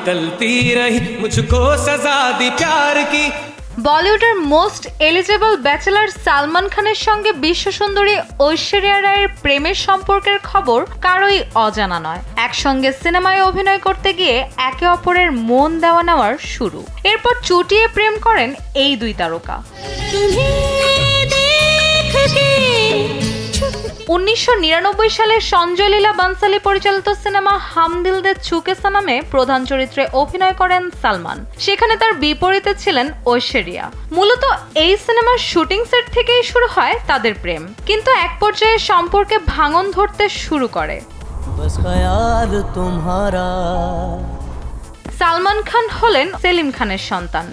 निकलती रही मुझको सजा दी प्यार की বলিউডের মোস্ট এলিজেবল ব্যাচেলার সালমান খানের সঙ্গে বিশ্বসুন্দরী ঐশ্বরিয়া রায়ের প্রেমের সম্পর্কের খবর কারোই অজানা নয় একসঙ্গে সিনেমায় অভিনয় করতে গিয়ে একে অপরের মন দেওয়া নেওয়ার শুরু এরপর চুটিয়ে প্রেম করেন এই দুই তারকা উনিশশো নিরানব্বই সালে সঞ্জয় লীলা বানসালি পরিচালিত সিনেমা হামদিল দে ছুকে নামে প্রধান চরিত্রে অভিনয় করেন সালমান। সেখানে তার বিপরীতে ছিলেন ঐশ্বরিয়া। মূলত এই সিনেমার শুটিং সেট থেকেই শুরু হয় তাদের প্রেম। কিন্তু এক পর্যায়ে সম্পর্কে ভাঙন ধরতে শুরু করে। সালমান খান হলেন সেলিম খানের সন্তান।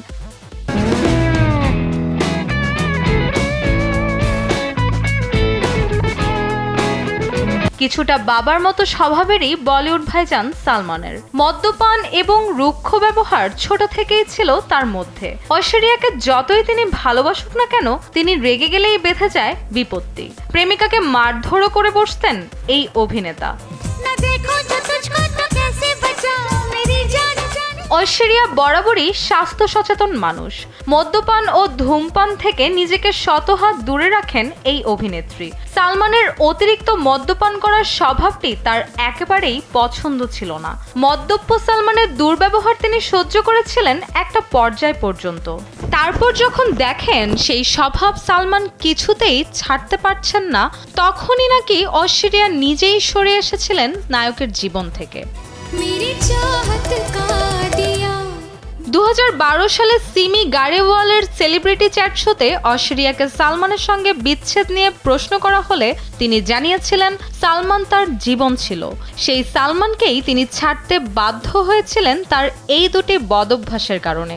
কিছুটা বাবার মতো স্বভাবেরই বলিউড ভাইজান সালমানের। মদ্যপান এবং রুক্ষ ব্যবহার ছোট থেকেই ছিল তার মধ্যে। ঐশ্বরিয়াকে যতই তিনি ভালোবাসুক না কেন, তিনি রেগে গেলেই বেঁধে যায় বিপত্তি। প্রেমিকাকে মারধরও করে বসতেন এই অভিনেতা। না দেখো ঐশ্বরিয়া বরাবরই স্বাস্থ্য সচেতন মানুষ মদ্যপান ও ধূমপান থেকে নিজেকে শতহাত দূরে রাখেন এই অভিনেত্রী সালমানের অতিরিক্ত মদ্যপান করার স্বভাবটি তার একেবারেই পছন্দ ছিল না মদ্যপ্য সালমানের দুর্ব্যবহার তিনি সহ্য করেছিলেন একটা পর্যায় পর্যন্ত তারপর যখন দেখেন সেই স্বভাব সালমান কিছুতেই ছাড়তে পারছেন না তখনই নাকি ঐশ্বরিয়া নিজেই সরে এসেছিলেন নায়কের জীবন থেকে मेरी चाहत का दिया দু হাজার বারো সালে সিমি গারেওয়ালের সেলিব্রিটি চ্যাট শোতে অশ্রিয়াকে সালমানের সঙ্গে বিচ্ছেদ নিয়ে প্রশ্ন করা হলে তিনি জানিয়েছিলেন সালমান তার জীবন ছিল। সেই সালমানকেই তিনি ছাড়তে বাধ্য হয়েছিলেন তার এই দুটি বদভ্যাসের কারণে।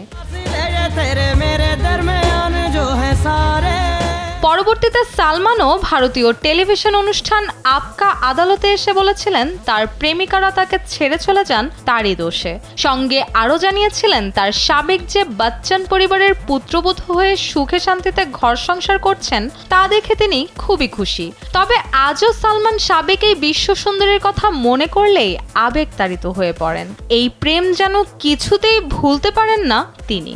পরবর্তীতে সালমানও ভারতীয় টেলিভিশন অনুষ্ঠান আপকা আদালতে এসে বলেছিলেন, তার প্রেমিকারা তাকে ছেড়ে চলে যান তারই দোষে। সঙ্গে আরও জানিয়েছিলেন, তার সাবেক যে বাচ্চান পরিবারের পুত্রবধূ হয়ে সুখে শান্তিতে ঘর সংসার করছেন, তা দেখে তিনি খুবই খুশি। তবে আজও সালমান সাবেক এই বিশ্ব সুন্দরীর কথা মনে করলেই আবেগ তাড়িত হয়ে পড়েন। এই প্রেম যেন কিছুতেই ভুলতে পারেন না তিনি।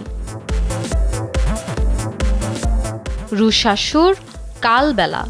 রুশাসুর কালবেলা।